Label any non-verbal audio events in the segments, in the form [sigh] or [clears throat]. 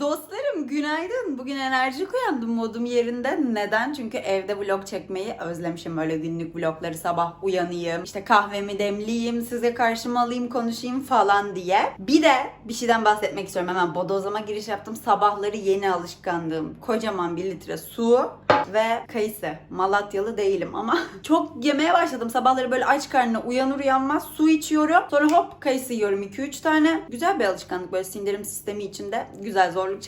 Dostlarım günaydın. Bugün enerjik uyandım modum yerinde. Neden? Çünkü evde vlog çekmeyi özlemişim. Böyle günlük vlogları sabah uyanayım. işte kahvemi demleyeyim, size karşıma alayım, konuşayım falan diye. Bir de bir şeyden bahsetmek istiyorum. Hemen bodozlama giriş yaptım. Sabahları yeni alışkanlığım. Kocaman bir litre su ve kayısı. Malatyalı değilim ama [laughs] çok yemeye başladım. Sabahları böyle aç karnına uyanır uyanmaz su içiyorum. Sonra hop kayısı yiyorum 2-3 tane. Güzel bir alışkanlık böyle sindirim sistemi içinde. Güzel zorluk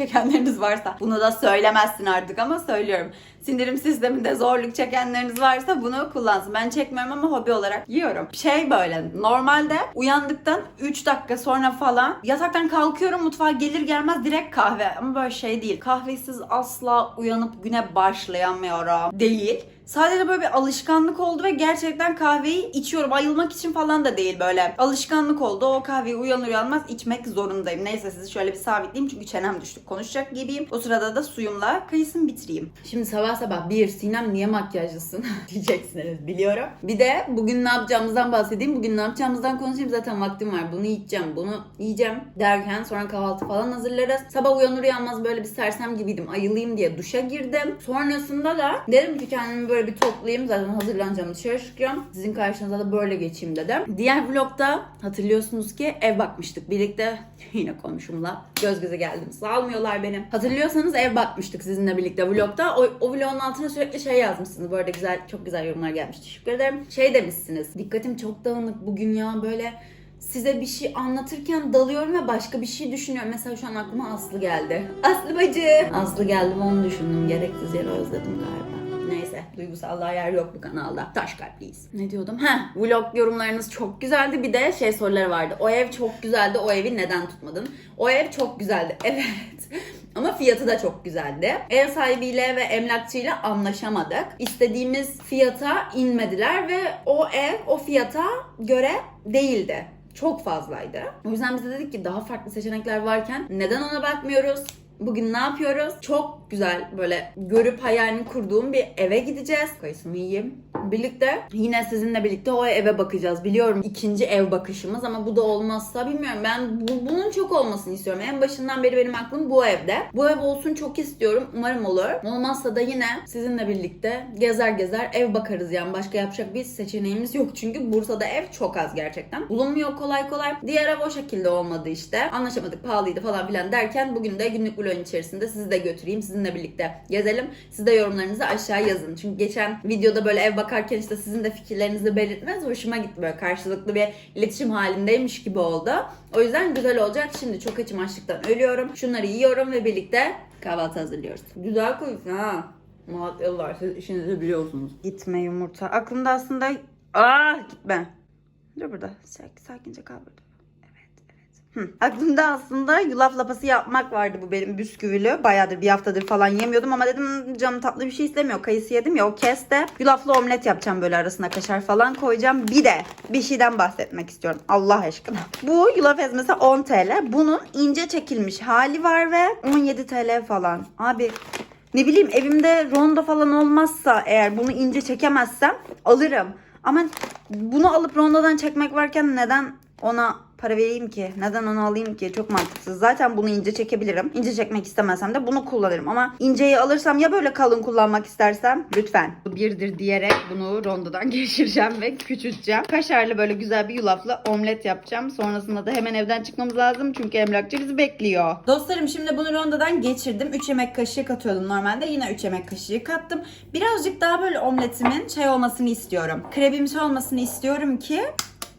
varsa. Bunu da söylemezsin artık ama söylüyorum. Sindirim sisteminde zorluk çekenleriniz varsa bunu kullansın. Ben çekmiyorum ama hobi olarak yiyorum. Şey böyle normalde uyandıktan 3 dakika sonra falan yataktan kalkıyorum mutfağa gelir gelmez direkt kahve. Ama böyle şey değil. Kahvesiz asla uyanıp güne başlayamıyorum. Değil. Sadece böyle bir alışkanlık oldu ve gerçekten kahveyi içiyorum. Ayılmak için falan da değil böyle. Alışkanlık oldu. O kahveyi uyanır uyanmaz içmek zorundayım. Neyse sizi şöyle bir sabitleyeyim çünkü çenem düştü. Konuşacak gibiyim. O sırada da suyumla kayısını bitireyim. Şimdi sabah sabah bir Sinem niye makyajlısın [laughs] diyeceksiniz biliyorum. Bir de bugün ne yapacağımızdan bahsedeyim. Bugün ne yapacağımızdan konuşayım. Zaten vaktim var. Bunu yiyeceğim, bunu yiyeceğim derken sonra kahvaltı falan hazırlarız. Sabah uyanır uyanmaz böyle bir sersem gibiydim. Ayılayım diye duşa girdim. Sonrasında da dedim ki kendimi böyle bir toplayayım. Zaten hazırlanacağım dışarı çıkacağım. Sizin karşınıza da böyle geçeyim dedim. Diğer vlogda hatırlıyorsunuz ki ev bakmıştık. Birlikte [laughs] yine komşumla göz göze geldim. Salmıyorlar beni. Hatırlıyorsanız ev bakmıştık sizinle birlikte vlogda. O, o vlogun altına sürekli şey yazmışsınız. Bu arada güzel, çok güzel yorumlar gelmiş. Teşekkür ederim. Şey demişsiniz. Dikkatim çok dağınık bugün ya böyle size bir şey anlatırken dalıyorum ve başka bir şey düşünüyorum. Mesela şu an aklıma Aslı geldi. Aslı bacı. Aslı geldi ve onu düşündüm. Gereksiz yere özledim galiba. Neyse duygusallığa yer yok bu kanalda. Taş kalpliyiz. Ne diyordum? Ha, vlog yorumlarınız çok güzeldi. Bir de şey soruları vardı. O ev çok güzeldi. O evi neden tutmadın? O ev çok güzeldi. [laughs] Evet. Ama fiyatı da çok güzeldi. Ev sahibiyle ve emlakçıyla anlaşamadık. İstediğimiz fiyata inmediler ve o ev o fiyata göre değildi. Çok fazlaydı. O yüzden biz de dedik ki daha farklı seçenekler varken neden ona bakmıyoruz? Bugün ne yapıyoruz? Çok güzel böyle görüp hayalini kurduğum bir eve gideceğiz. Kayısımı yiyeyim. Birlikte yine sizinle birlikte o eve bakacağız. Biliyorum ikinci ev bakışımız ama bu da olmazsa bilmiyorum. Ben bu- bunun çok olmasını istiyorum. En başından beri benim aklım bu evde. Bu ev olsun çok istiyorum. Umarım olur. Olmazsa da yine sizinle birlikte gezer gezer ev bakarız yani. Başka yapacak bir seçeneğimiz yok. Çünkü Bursa'da ev çok az gerçekten. Bulunmuyor kolay kolay. Diğer ev o şekilde olmadı işte. Anlaşamadık pahalıydı falan filan derken bugün de günlük vlogun içerisinde sizi de götüreyim. Sizinle birlikte gezelim. Siz de yorumlarınızı aşağı yazın. Çünkü geçen videoda böyle ev bakarken işte sizin de fikirlerinizi belirtmeniz hoşuma gitti. Böyle karşılıklı bir iletişim halindeymiş gibi oldu. O yüzden güzel olacak. Şimdi çok açım açlıktan ölüyorum. Şunları yiyorum ve birlikte kahvaltı hazırlıyoruz. Güzel koyuyorsun ha. Malatyalılar siz işinizi biliyorsunuz. Gitme yumurta. Aklımda aslında... Aa gitme. Dur burada. Sakin, sakince kal burada. Hı. Aklımda aslında yulaf lapası yapmak vardı bu benim bisküvili. Bayağıdır bir haftadır falan yemiyordum ama dedim "Hmm, canım tatlı bir şey istemiyor. Kayısı yedim ya o kes de yulaflı omlet yapacağım böyle arasına kaşar falan koyacağım. Bir de bir şeyden bahsetmek istiyorum Allah aşkına. [laughs] Bu yulaf ezmesi 10 TL. Bunun ince çekilmiş hali var ve 17 TL falan. Abi ne bileyim evimde ronda falan olmazsa eğer bunu ince çekemezsem alırım. Ama bunu alıp rondodan çekmek varken neden ona para vereyim ki? Neden onu alayım ki? Çok mantıksız. Zaten bunu ince çekebilirim. İnce çekmek istemesem de bunu kullanırım. Ama inceyi alırsam ya böyle kalın kullanmak istersem lütfen. Bu birdir diyerek bunu rondodan [laughs] geçireceğim ve küçülteceğim. Kaşarlı böyle güzel bir yulaflı omlet yapacağım. Sonrasında da hemen evden çıkmamız lazım. Çünkü emlakçı bizi bekliyor. Dostlarım şimdi bunu rondodan geçirdim. 3 yemek kaşığı katıyordum normalde. Yine 3 yemek kaşığı kattım. Birazcık daha böyle omletimin şey olmasını istiyorum. Krebimsi olmasını istiyorum ki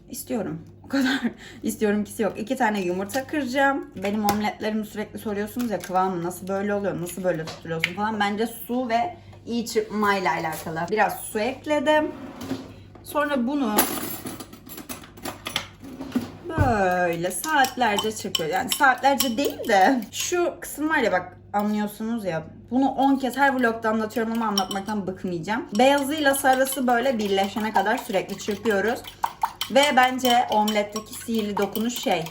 istiyorum. Kadar [laughs] istiyorum ki yok. İki tane yumurta kıracağım. Benim omletlerimi sürekli soruyorsunuz ya kıvamı nasıl böyle oluyor, nasıl böyle tutturuyorsun falan. Bence su ve iyi çırpmayla alakalı. Biraz su ekledim. Sonra bunu böyle saatlerce çırpıyor. Yani saatlerce değil de şu kısım var ya bak anlıyorsunuz ya. Bunu 10 kez her vlogda anlatıyorum ama anlatmaktan bıkmayacağım. Beyazıyla sarısı böyle birleşene kadar sürekli çırpıyoruz. Ve bence omletteki sihirli dokunuş şey.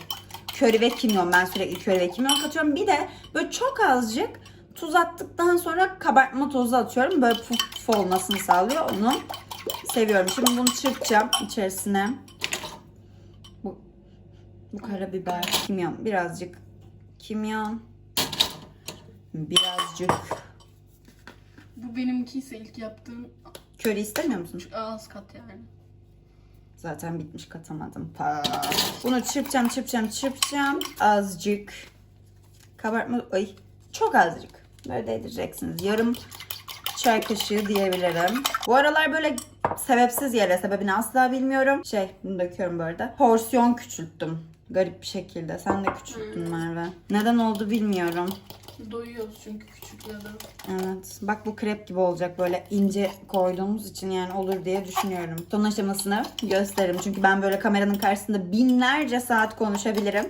Köri ve kimyon. Ben sürekli köri ve kimyon katıyorum. Bir de böyle çok azıcık tuz attıktan sonra kabartma tozu atıyorum. Böyle puf puf olmasını sağlıyor. Onu seviyorum. Şimdi bunu çırpacağım içerisine. Bu, bu karabiber, kimyon. Birazcık kimyon. Birazcık Bu benimki ise ilk yaptığım köri istemiyor musun? ağız kat yani. Zaten bitmiş katamadım. Bunu çırpacağım, çırpacağım, çırpacağım. Azıcık kabartma... Ay çok azıcık. Böyle değdireceksiniz. Yarım çay kaşığı diyebilirim. Bu aralar böyle sebepsiz yere sebebini asla bilmiyorum. Şey bunu döküyorum bu arada. Porsiyon küçülttüm. Garip bir şekilde. Sen de küçülttün Merve. Neden oldu bilmiyorum. Doyuyoruz çünkü küçüklerden. Evet. Bak bu krep gibi olacak böyle ince koyduğumuz için yani olur diye düşünüyorum. Son aşamasını gösteririm. Çünkü ben böyle kameranın karşısında binlerce saat konuşabilirim.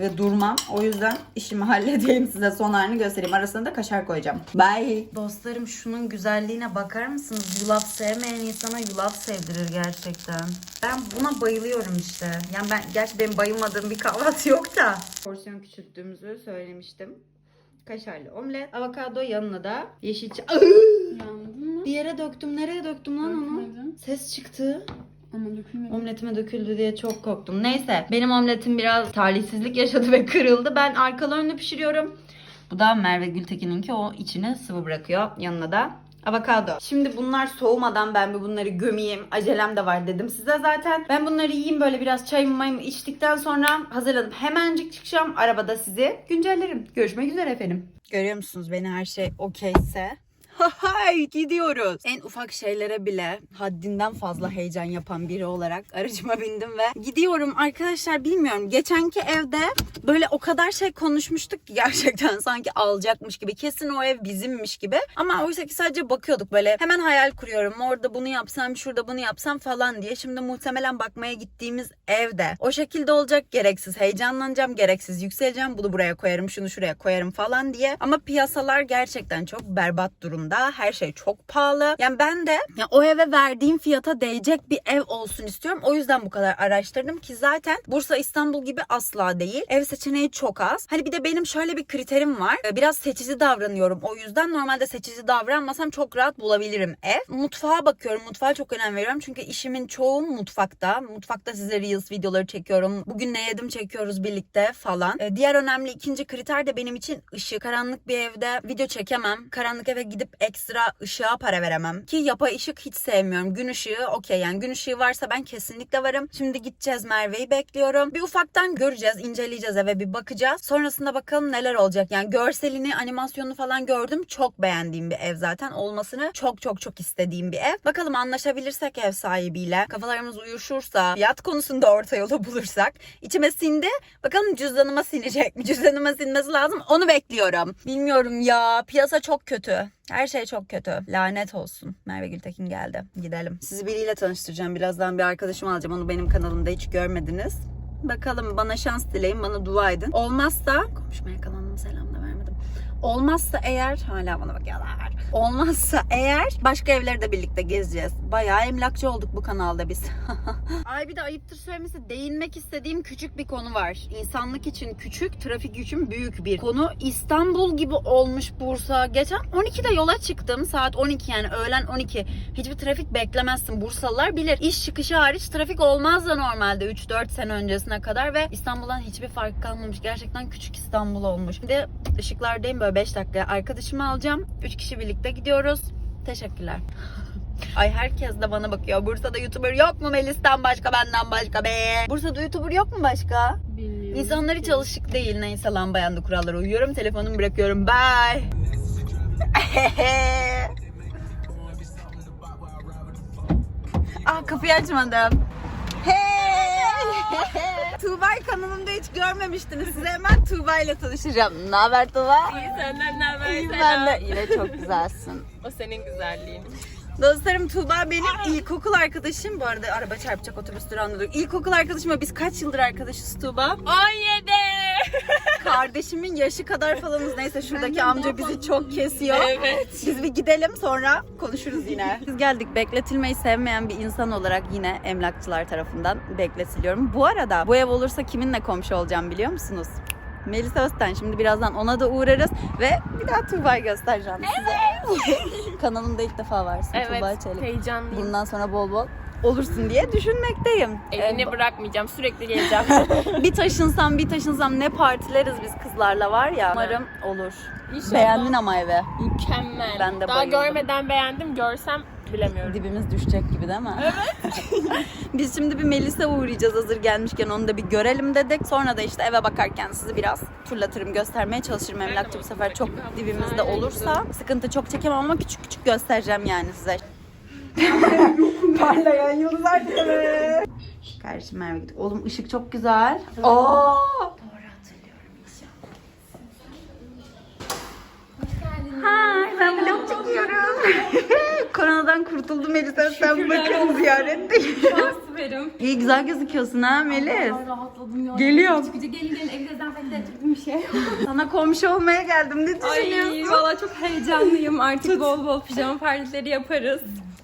Ve durmam. O yüzden işimi [laughs] halledeyim size son halini göstereyim. Arasına da kaşar koyacağım. Bye. Dostlarım şunun güzelliğine bakar mısınız? Yulaf sevmeyen insana yulaf sevdirir gerçekten. Ben buna bayılıyorum işte. Yani ben gerçi benim bayılmadığım bir kahvaltı yok da. Porsiyon küçülttüğümüzü söylemiştim. Kaşarlı omlet. Avokado yanına da yeşil çay. Yandın mı? Bir yere döktüm. Nereye döktüm lan onu? Dökmedin. Ses çıktı. Ama dökülmedi. Omletime döküldü diye çok korktum. Neyse benim omletim biraz talihsizlik yaşadı ve kırıldı. Ben arkalı önlü pişiriyorum. Bu da Merve Gültekin'inki o içine sıvı bırakıyor. Yanına da avokado. Şimdi bunlar soğumadan ben bir bunları gömeyim. Acelem de var dedim size zaten. Ben bunları yiyeyim böyle biraz çayımı mayımı içtikten sonra hazırladım. Hemencik çıkacağım. Arabada sizi güncellerim. Görüşmek üzere efendim. Görüyor musunuz beni her şey okeyse? Hay gidiyoruz. En ufak şeylere bile haddinden fazla heyecan yapan biri olarak aracıma bindim ve gidiyorum arkadaşlar bilmiyorum. Geçenki evde böyle o kadar şey konuşmuştuk ki gerçekten [laughs] sanki alacakmış gibi. Kesin o ev bizimmiş gibi. Ama oysa ki sadece bakıyorduk böyle. Hemen hayal kuruyorum. Orada bunu yapsam, şurada bunu yapsam falan diye. Şimdi muhtemelen bakmaya gittiğimiz evde o şekilde olacak gereksiz. Heyecanlanacağım, gereksiz yükseleceğim. Bunu buraya koyarım, şunu şuraya koyarım falan diye. Ama piyasalar gerçekten çok berbat durumda. Her şey çok pahalı. Yani ben de ya o eve verdiğim fiyata değecek bir ev olsun istiyorum. O yüzden bu kadar araştırdım ki zaten Bursa İstanbul gibi asla değil. Ev seçeneği çok az. Hani bir de benim şöyle bir kriterim var. Ee, Biraz seçici davranıyorum. O yüzden normalde seçici davranmasam çok rahat bulabilirim ev. Mutfağa bakıyorum. Mutfağa çok önem veriyorum. Çünkü işimin çoğu mutfakta. Mutfakta size Reels videoları çekiyorum. Bugün ne yedim çekiyoruz birlikte falan. Ee, Diğer önemli ikinci kriter de benim için ışık. Karanlık bir evde video çekemem. Karanlık eve gidip ekstra ışığa para veremem. Ki yapay ışık hiç sevmiyorum. Gün ışığı okey yani gün ışığı varsa ben kesinlikle varım. Şimdi gideceğiz Merve'yi bekliyorum. Bir ufaktan göreceğiz, inceleyeceğiz eve bir bakacağız. Sonrasında bakalım neler olacak. Yani görselini, animasyonu falan gördüm. Çok beğendiğim bir ev zaten. Olmasını çok çok çok istediğim bir ev. Bakalım anlaşabilirsek ev sahibiyle. Kafalarımız uyuşursa, fiyat konusunda orta yolu bulursak. içime sindi. Bakalım cüzdanıma sinecek mi? [laughs] Cüzdanıma sinmesi lazım. Onu bekliyorum. Bilmiyorum ya. Piyasa çok kötü. Her şey çok kötü. Lanet olsun. Merve Gültekin geldi. Gidelim. Sizi biriyle tanıştıracağım. Birazdan bir arkadaşım alacağım. Onu benim kanalımda hiç görmediniz. Bakalım bana şans dileyin. Bana dua edin. Olmazsa... Konuşmaya kalandım selam da vermedim. Olmazsa eğer... Hala bana bakıyorlar. Olmazsa eğer başka evleri de birlikte gezeceğiz. Bayağı emlakçı olduk bu kanalda biz. [laughs] Ay bir de ayıptır söylemesi değinmek istediğim küçük bir konu var. İnsanlık için küçük, trafik için büyük bir konu. İstanbul gibi olmuş Bursa. Geçen 12'de yola çıktım. Saat 12 yani öğlen 12. Hiçbir trafik beklemezsin. Bursalılar bilir. İş çıkışı hariç trafik olmaz da normalde 3-4 sene öncesine kadar ve İstanbul'dan hiçbir fark kalmamış. Gerçekten küçük İstanbul olmuş. Bir de ışıklardayım böyle 5 dakika. Arkadaşımı alacağım. 3 kişi birlikte gidiyoruz. Teşekkürler. [laughs] Ay herkes de bana bakıyor. Bursa'da YouTuber yok mu Melis'ten başka benden başka be? Bursa'da YouTuber yok mu başka? Bilmiyorum. İnsanlar hiç alışık değil. Neyse lan bayan da kurallara uyuyorum. Telefonumu bırakıyorum. Bye. [laughs] ah kapıyı açmadım. Hey! [laughs] Tuğba'yı kanalımda hiç görmemiştiniz. Size hemen Tuğba ile tanışacağım. Ne haber Tuğba? İyi senden ne haber? Selam. ben de. Yine çok güzelsin. O senin güzelliğin. Dostlarım Tuğba benim ilkokul arkadaşım. Bu arada araba çarpacak otobüs durağında dur. İlkokul arkadaşım ve biz kaç yıldır arkadaşız Tuğba? 17. Kardeşimin yaşı kadar falanız. Neyse şuradaki amca bizi çok kesiyor. evet. Biz bir gidelim sonra konuşuruz yine. Biz geldik. Bekletilmeyi sevmeyen bir insan olarak yine emlakçılar tarafından bekletiliyorum. Bu arada bu ev olursa kiminle komşu olacağım biliyor musunuz? Melisa Özten. Şimdi birazdan ona da uğrarız ve bir daha Tuğba'yı göstereceğim size. [laughs] Kanalımda ilk defa varsın Tuğba Çelik. Heyecanlıyım. Bundan sonra bol bol olursun diye düşünmekteyim. Evini Ee, bırakmayacağım. Sürekli geleceğim. [laughs] bir taşınsam bir taşınsam ne partileriz biz kızlarla var ya. Umarım olur. İnşallah. Beğendin ama eve. Mükemmel. Ben de Daha bayıldım. görmeden beğendim. Görsem bilemiyorum. Dibimiz düşecek gibi değil mi? Evet. [laughs] Biz şimdi bir Melis'e uğrayacağız hazır gelmişken onu da bir görelim dedik. Sonra da işte eve bakarken sizi biraz turlatırım, göstermeye çalışırım. Emlakçı bu sefer çok dibimizde olursa sıkıntı çok çekemem ama küçük küçük göstereceğim yani size. [laughs] Parlayan yıldızlar gibi. Kardeşim Merve gittik. Oğlum ışık çok güzel. Oo! Doğru hatırlıyorum inşallah. Hi, ben vlog çekiyorum. [laughs] Koronadan kurtuldum Melisa. Sen bakın ziyaretteyiz. Süperim. İyi güzel gözüküyorsun ha Melis. Rahatladım ya. Geliyorum. Çıkıcı gelin gelin evi dezenfekte bir şey. [laughs] Sana komşu olmaya geldim. Ne Ay düşünüyorsun? valla çok heyecanlıyım. Artık bol bol pijama partileri yaparız.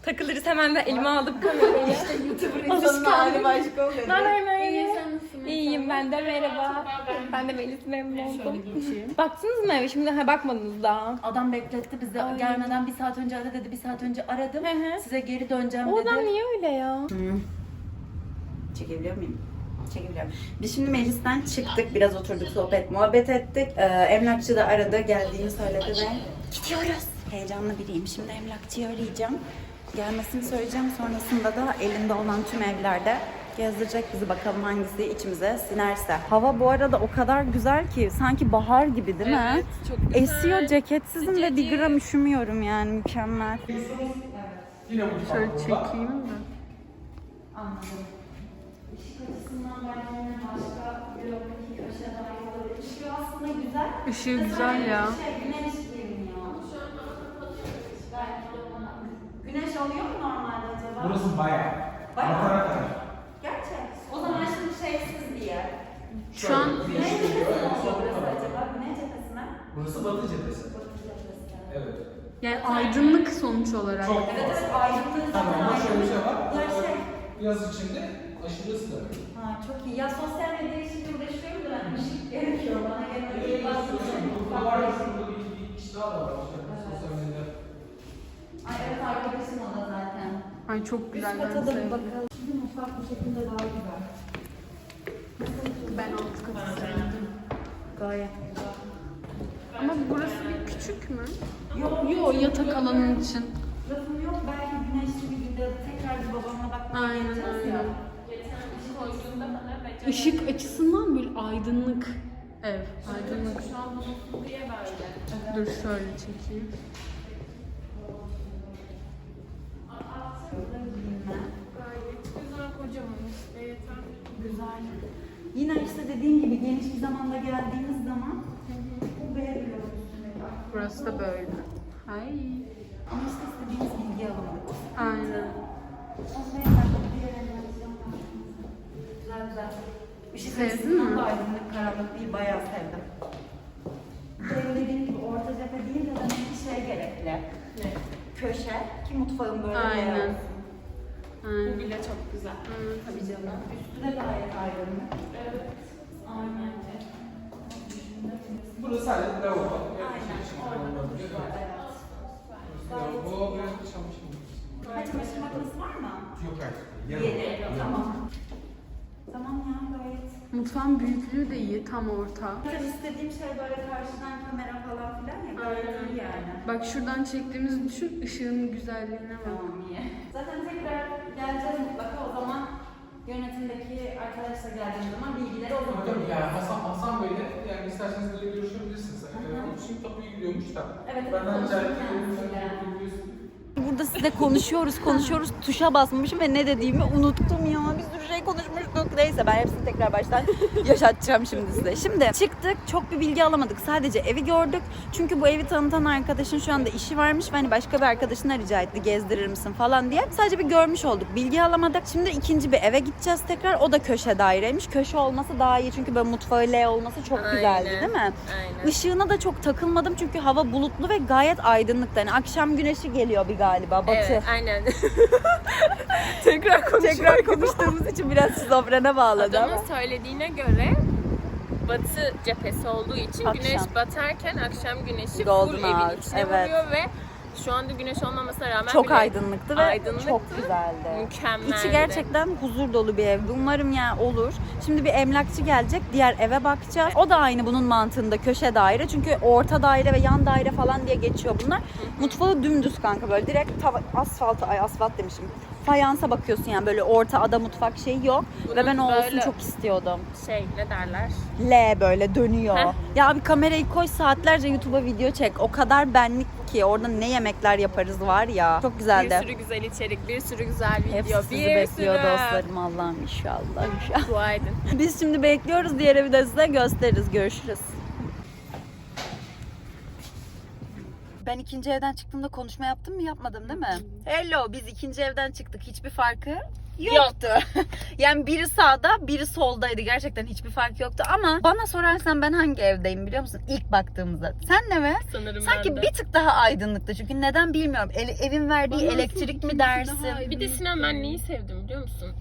Takılırız hemen de elime alıp kamerayı. [laughs] işte YouTuber'ı hali başka oluyor. Haber Merve? İyiyim ben de merhaba. Ben de Melis memnun oldum. Baktınız mı eve? Şimdi ha, bakmadınız daha. Adam bekletti bizi. Gelmeden bir saat önce ara dedi. Bir saat önce aradım. Hı hı. Size geri döneceğim O dedi. adam niye öyle ya? Çekebiliyor muyum? Çekebiliyorum. Biz şimdi meclisten çıktık. Biraz oturduk, sohbet, muhabbet ettik. Ee, emlakçı da aradı. Geldiğini söyledi ve gidiyoruz. Heyecanlı biriyim. Şimdi emlakçıyı arayacağım. Gelmesini söyleyeceğim. Sonrasında da elinde olan tüm evlerde gezdirecek bizi bakalım hangisi içimize sinerse. Hava bu arada o kadar güzel ki sanki bahar gibi değil mi? Evet, çok güzel. Esiyor ceketsizim ve bir gram üşümüyorum yani mükemmel. Şöyle çekeyim de. Işığı güzel ya. Güneş alıyor mu normalde acaba? Burası bayağı. Bayağı. Yukarı kadar. Gerçek. O zaman şimdi şeysiz bir yer. Şu an Güney cephesi mi oluyor burası acaba? Güney cephesi Burası Batı cephesi. Evet. yani aydınlık sonuç olarak. Çok Evet fazla. evet aydınlığı Tamam zaten ama şöyle bir şey var. aydınlık. Gerçek. Yaz içinde aşırı ısınır. Ha çok iyi. Ya sosyal medya için uğraşıyorum da ben ışık gerekiyor bana. Gene iyi Burada var ya şurada bir iki kişi daha var. İşte sosyal medya. Ay evet arkadaşım o da zaten. Ay çok güzel Üst ben kata da bir sevdim. bakalım. Şimdi mutfak bu şekilde daha güzel. Ben alt katı sevdim. Gayet burası bir küçük mü? Yok yok yatak alanın için. Lafım yok belki güneşli bir günde tekrar bir babamla bakmaya Aynen aynen. Işık açısından böyle aydınlık ev. Aydınlık. Şu an bulunsun diye böyle. Dur şöyle çekeyim. Gayet güzel kocaman işte yeter. Güzel. Yine işte dediğim gibi geniş bir zamanda geldiğimiz zaman bu B bloğun üstüne var. Burası da böyle. Ay. Ama işte istediğimiz bilgi alamadık. Aynen. Bir. Güzel güzel. Işık Sevdin açısından mi? da aydınlık karanlık değil bayağı sevdim. Benim dediğim gibi orta cephe değil de demek ki şey gerekli. Ne? Köşe ki mutfağın böyle Aynen. beyaz. Bu Aynen. bile çok güzel. Tabii canım. Üstü de gayet aydınlık. Evet. Aynen. Burası sadece lavabo. Ve çamaşır makinesi. Var mı? Yok artık. Yedi. Tamam. Tamam ya gayet. Mutfağın büyüklüğü de iyi. Tam orta. Tabii istediğim şey böyle karşıdan kamera falan filan ya gayet iyi yani. Bak şuradan çektiğimizi düşün. ışığın güzelliğine bak. Tamam iyi. Zaten tekrar geleceğiz mutlaka o zaman yönetimdeki arkadaşlar geldiğim zaman bilgileri o zaman Tabii yani Hasan, Hasan Bey'le yani isterseniz böyle Burada size konuşuyoruz, konuşuyoruz. Tuşa basmışım ve ne dediğimi unuttum ya. Bir sürü şey konuşmuştuk. Neyse ben hepsini tekrar baştan [laughs] yaşatacağım şimdi size. Şimdi çıktık. Çok bir bilgi alamadık. Sadece evi gördük. Çünkü bu evi tanıtan arkadaşın şu anda işi varmış ve hani başka bir arkadaşına rica etti gezdirir misin falan diye. Sadece bir görmüş olduk. Bilgi alamadık. Şimdi ikinci bir eve gideceğiz tekrar. O da köşe daireymiş. Köşe olması daha iyi çünkü böyle mutfağı L olması çok Aynen. güzeldi değil mi? Aynen. Işığına da çok takılmadım çünkü hava bulutlu ve gayet aydınlıktı. Hani akşam güneşi geliyor bir galiba batı. Evet, aynen. [laughs] Tekrar konuşuyoruz. Tekrar konuştuğumuz için biraz şizofrene bağladı Adamın söylediğine göre batı cephesi olduğu için Akşam. güneş batarken akşam güneşi full evin hour, içine evet. vuruyor ve Şu anda güneş olmamasına rağmen Çok bile aydınlıktı ve Aydınlıktı. çok güzeldi. mükemmeldi. İçi gerçekten huzur dolu bir evdi. Umarım yani olur. Şimdi bir emlakçı gelecek. Diğer eve bakacağız. O da aynı bunun mantığında köşe daire. Çünkü orta daire ve yan daire falan diye geçiyor bunlar. Mutfağı dümdüz kanka böyle direkt tava, asfalta ay asfalt demişim. Fayansa bakıyorsun yani böyle orta ada mutfak şeyi yok. ve Bunun ben o olsun böyle- çok istiyordum. şey ne derler? L böyle dönüyor. Heh. Ya bir kamerayı koy saatlerce YouTube'a video çek. O kadar benlik ki orada ne yemekler yaparız var ya. Çok güzeldi. Bir sürü güzel içerik, bir sürü güzel video, Hepsi sizi bir bekliyor sürü. dostlarım Allah'ım inşallah inşallah. Dua edin. [laughs] Biz şimdi bekliyoruz. Diğer evi de size gösteririz. Görüşürüz. Ben ikinci evden çıktığımda konuşma yaptım mı yapmadım değil mi? Hello biz ikinci evden çıktık. Hiçbir farkı yoktu. [laughs] yani biri sağda biri soldaydı. Gerçekten hiçbir fark yoktu ama bana sorarsan ben hangi evdeyim biliyor musun? İlk baktığımızda. Sen ne ve? Sanırım Sanki ben de. bir tık daha aydınlıktı. Çünkü neden bilmiyorum. Ele- evin verdiği elektrik mi dersin? Bir de Sinan ben neyi sevdim biliyor musun?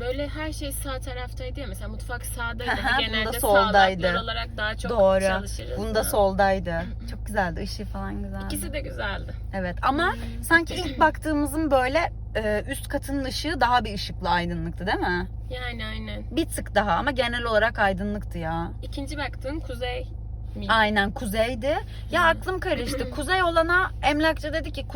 Böyle her şey sağ taraftaydı ya mesela mutfak sağdaydı. Hı, Hani bunda genelde soldaydı. olarak daha çok Doğru. çalışırız. Bunda Ha. soldaydı. Çok güzeldi. Işığı falan güzeldi. İkisi de güzeldi. Evet ama sanki ilk [clears throat] baktığımızın böyle e, üst katının ışığı daha bir ışıklı aydınlıktı değil mi? Yani aynen. Bir tık daha ama genel olarak aydınlıktı ya. İkinci baktığın kuzey mi? Aynen kuzeydi. Ya aklım karıştı. [clears throat] Kuzey olana emlakçı dedi ki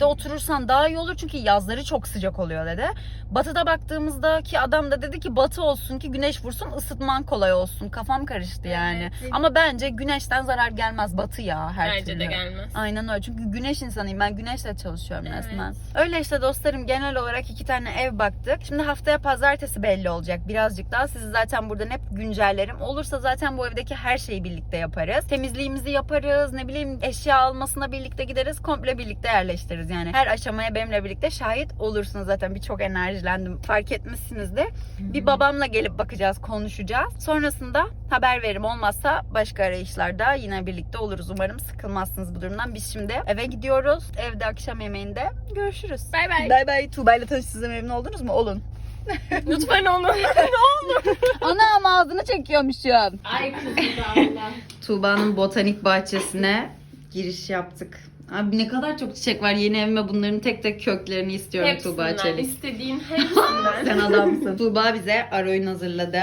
kuzeyde oturursan daha iyi olur çünkü yazları çok sıcak oluyor dedi. Batıda baktığımızdaki adam da dedi ki batı olsun ki güneş vursun ısıtman kolay olsun. Kafam karıştı yani. Evet. Ama bence güneşten zarar gelmez batı ya her Bence türlü. de gelmez. Aynen öyle. Çünkü güneş insanıyım. Ben güneşle çalışıyorum Evet. resmen. Öyle işte dostlarım genel olarak iki tane ev baktık. Şimdi haftaya pazartesi belli olacak birazcık daha. Sizi zaten buradan hep güncellerim. Olursa zaten bu evdeki her şeyi birlikte yaparız. Temizliğimizi yaparız. Ne bileyim eşya almasına birlikte gideriz. Komple birlikte yerleştiririz. Yani her aşamaya benimle birlikte şahit olursunuz zaten. Birçok enerjilendim. Fark etmişsinizdir. Bir babamla gelip bakacağız, konuşacağız. Sonrasında haber verim olmazsa başka arayışlarda yine birlikte oluruz. Umarım sıkılmazsınız bu durumdan. Biz şimdi eve gidiyoruz. Evde akşam yemeğinde görüşürüz. Bay bay. Bay bay. Tuğba ile tanıştığınızda memnun oldunuz mu? Olun. [laughs] Lütfen onu. [laughs] Ana ağzını çekiyormuşum. Ay kızım Allah. Tuğba'nın botanik bahçesine giriş yaptık. Abi ne kadar çok çiçek var yeni evime bunların tek tek köklerini istiyorum Tuğba Hepsinden, Çelik. istediğin hepsinden. [laughs] Sen adamsın. Tuğba bize aroyun hazırladı.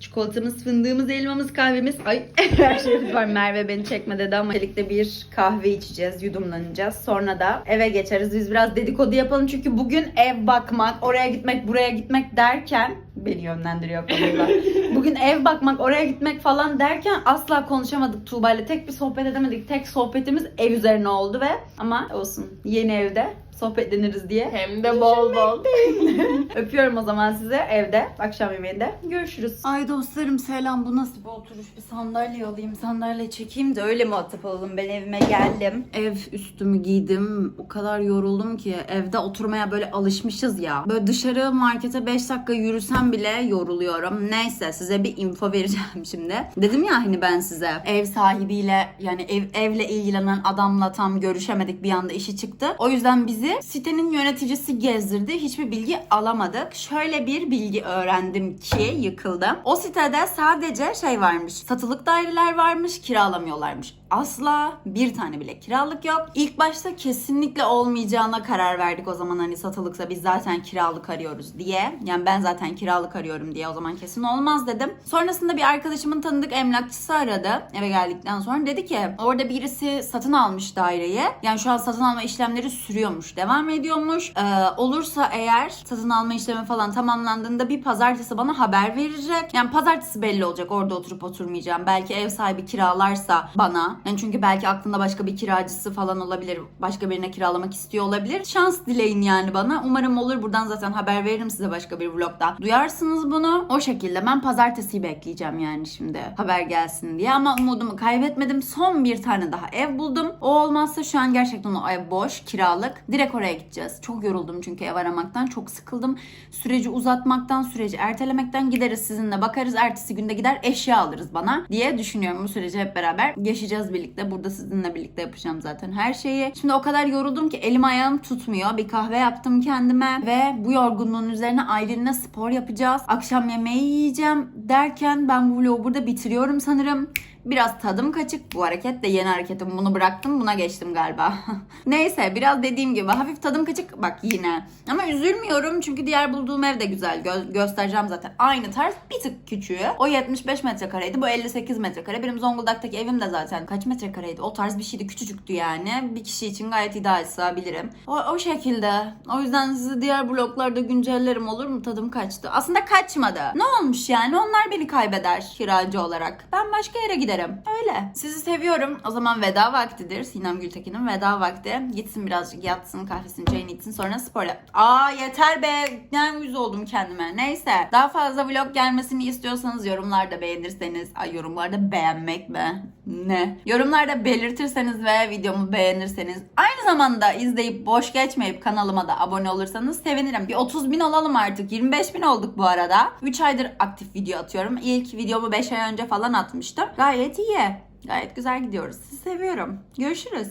Çikolatamız, fındığımız, elmamız, kahvemiz. Ay [laughs] her şeyimiz var. Merve beni çekme dedi ama birlikte bir kahve içeceğiz, yudumlanacağız. Sonra da eve geçeriz. Biz biraz dedikodu yapalım çünkü bugün ev bakmak, oraya gitmek, buraya gitmek derken beni yönlendiriyor konuda. [laughs] Bugün ev bakmak, oraya gitmek falan derken asla konuşamadık Tuğba ile. Tek bir sohbet edemedik. Tek sohbetimiz ev üzerine oldu ve ama olsun yeni evde sohbetleniriz diye Hem de bol bol. [laughs] Öpüyorum o zaman size evde. Akşam yemeğinde görüşürüz. Ay dostlarım selam. Bu nasıl bir oturuş? Bir sandalye alayım. Sandalye çekeyim de öyle mi atıp alalım? Ben evime geldim. Ev üstümü giydim. O kadar yoruldum ki. Evde oturmaya böyle alışmışız ya. Böyle dışarı markete 5 dakika yürüsem bile yoruluyorum. Neyse size bir info vereceğim [laughs] şimdi. Dedim ya hani ben size ev sahibiyle yani ev, evle ilgilenen adamla tam görüşemedik. Bir anda işi çıktı. O yüzden bizi sitenin yöneticisi gezdirdi. Hiçbir bilgi alamadık. Şöyle bir bilgi öğrendim ki yıkıldım. O sitede sadece şey varmış. Satılık daireler varmış, kiralamıyorlarmış. Asla bir tane bile kiralık yok. İlk başta kesinlikle olmayacağına karar verdik o zaman hani satılıksa biz zaten kiralık arıyoruz diye. Yani ben zaten kiralık arıyorum diye o zaman kesin olmaz dedim. Sonrasında bir arkadaşımın tanıdık emlakçısı aradı eve geldikten sonra. Dedi ki orada birisi satın almış daireyi. Yani şu an satın alma işlemleri sürüyormuş, devam ediyormuş. Ee, olursa eğer satın alma işlemi falan tamamlandığında bir pazartesi bana haber verecek. Yani pazartesi belli olacak orada oturup oturmayacağım. Belki ev sahibi kiralarsa bana. Yani çünkü belki aklında başka bir kiracısı falan olabilir. Başka birine kiralamak istiyor olabilir. Şans dileyin yani bana. Umarım olur. Buradan zaten haber veririm size başka bir vlogda. Duyarsınız bunu. O şekilde ben pazartesiyi bekleyeceğim yani şimdi. Haber gelsin diye ama umudumu kaybetmedim. Son bir tane daha ev buldum. O olmazsa şu an gerçekten o ev boş, kiralık. Direkt oraya gideceğiz. Çok yoruldum çünkü ev aramaktan. Çok sıkıldım. Süreci uzatmaktan, süreci ertelemekten gideriz sizinle bakarız. Ertesi günde gider eşya alırız bana diye düşünüyorum. Bu süreci hep beraber yaşayacağız birlikte. Burada sizinle birlikte yapacağım zaten her şeyi. Şimdi o kadar yoruldum ki elim ayağım tutmuyor. Bir kahve yaptım kendime ve bu yorgunluğun üzerine Aylin'le spor yapacağız. Akşam yemeği yiyeceğim derken ben bu vlogu burada bitiriyorum sanırım. Biraz tadım kaçık. Bu hareket de yeni hareketim. Bunu bıraktım buna geçtim galiba. [laughs] Neyse biraz dediğim gibi hafif tadım kaçık bak yine. Ama üzülmüyorum çünkü diğer bulduğum ev de güzel. Gö- göstereceğim zaten. Aynı tarz bir tık küçüğü. O 75 metrekareydi. Bu 58 metrekare. Benim Zonguldak'taki evim de zaten kaç metrekareydi? O tarz bir şeydi. Küçücüktü yani. Bir kişi için gayet ideal sığabilirim. O, o şekilde. O yüzden sizi diğer bloklarda güncellerim olur mu? Tadım kaçtı. Aslında kaçmadı. Ne olmuş yani? Onlar beni kaybeder kiracı olarak. Ben başka yere giderim. Öyle. Sizi seviyorum. O zaman veda vaktidir. Sinem Gültekin'in veda vakti. Gitsin birazcık yatsın kahvesini çayını içsin sonra spor yap. Aa yeter be. Yani yüz oldum kendime. Neyse. Daha fazla vlog gelmesini istiyorsanız yorumlarda beğenirseniz. Ay yorumlarda beğenmek mi? Ne? Yorumlarda belirtirseniz ve videomu beğenirseniz. Aynı zamanda izleyip boş geçmeyip kanalıma da abone olursanız sevinirim. Bir 30 bin olalım artık. 25 bin olduk bu arada. 3 aydır aktif video atıyorum. İlk videomu 5 ay önce falan atmıştım. Gayet iyi. Gayet güzel gidiyoruz. Sizi seviyorum. Görüşürüz.